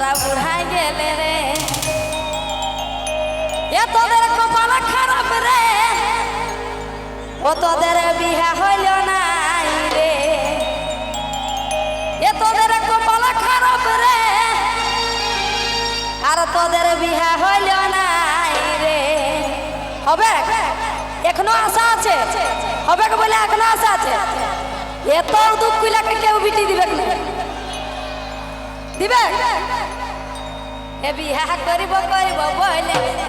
তোরা বুড়াই গেলে রে। এ তোদের কপাল খারাপ রে। ও তোদের বিহা হইল নাই রে। এ তোদের কপাল খারাপ রে। আর তোদের বিহা হইল নাই রে। হবে? এখনও আশা আছে? হবে বলে এখনও আশা আছে? এত দুঃখ কইলাকে কেউ বিটি দিবে দিবে? এ বিয়া করিব করিব বলে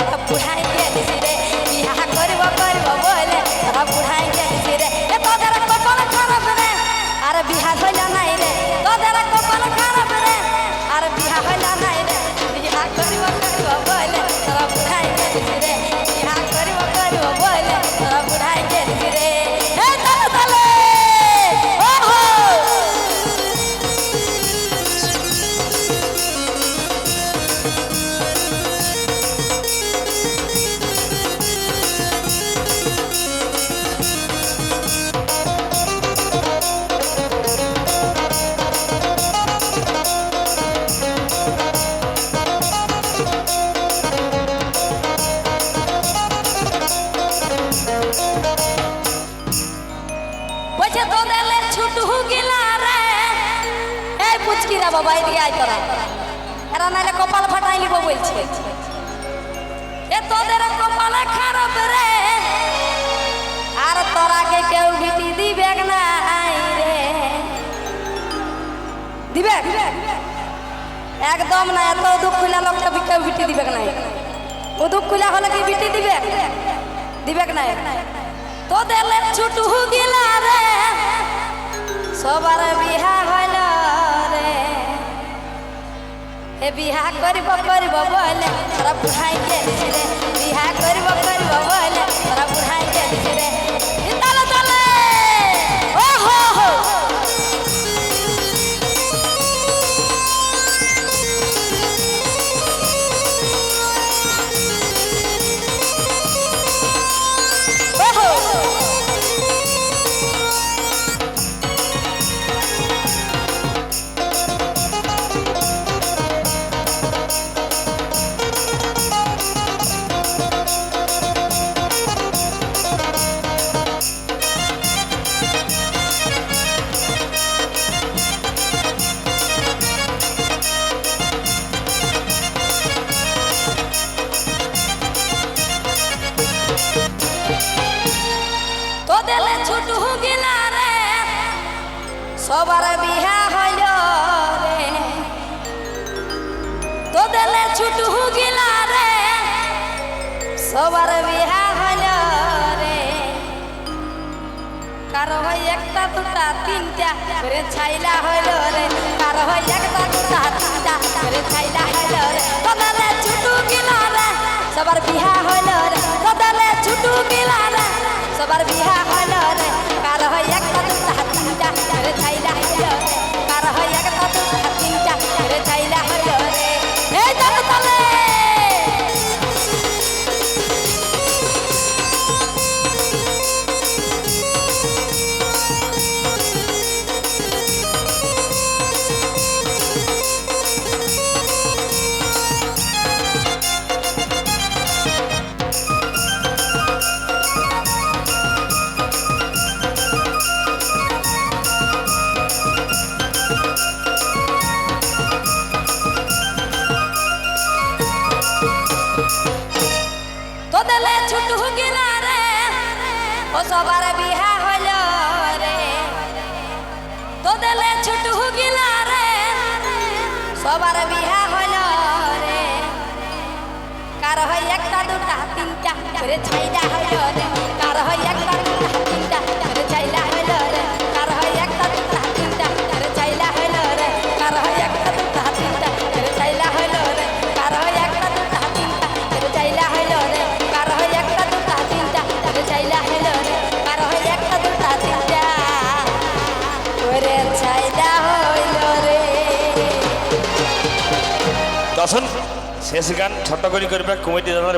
পুচকিরা বাবা এদিকে আয় তোরা এরা নাইলে কপাল ফাটাই নিব বলছে। এ তোদের কপাল খারাপ রে। আর তোরাকে কেউ বিটি দিবে নাই রে। দিবে? একদম না, এত দুঃখ খুলা লোকটা কেউ বিটি দিবে নাই। ও দুঃখ খুলা হলে কি বিটি দিবে? দিবে নাই। তোদের ছুটু গিলা রে। সবার বিহা হইল বিহা করব করব বলে বিহা করিব ছুটু গিলা রে সবার বিহা হইল রে। তোদের ছুটু গিলা রে সবার বিহা হইল রে। কারও হয় একটা দুটা তিনটা করে ছাইলা হইল রে। কারও হয় একটা দুটা তিনটা করে ছাইলা হইল রে। তোদের ছুটু গিলা ও সবার বিহা হইল রে। তোদের ছুটু গিলা রে। সবার বিহা হইল রে। কার হয় একটা, দুটা, তিনটা, করে ছয়টা হইল রে। কার হয় দর্শন। শেষ গান ছোট করে করবে কমিটি দাদার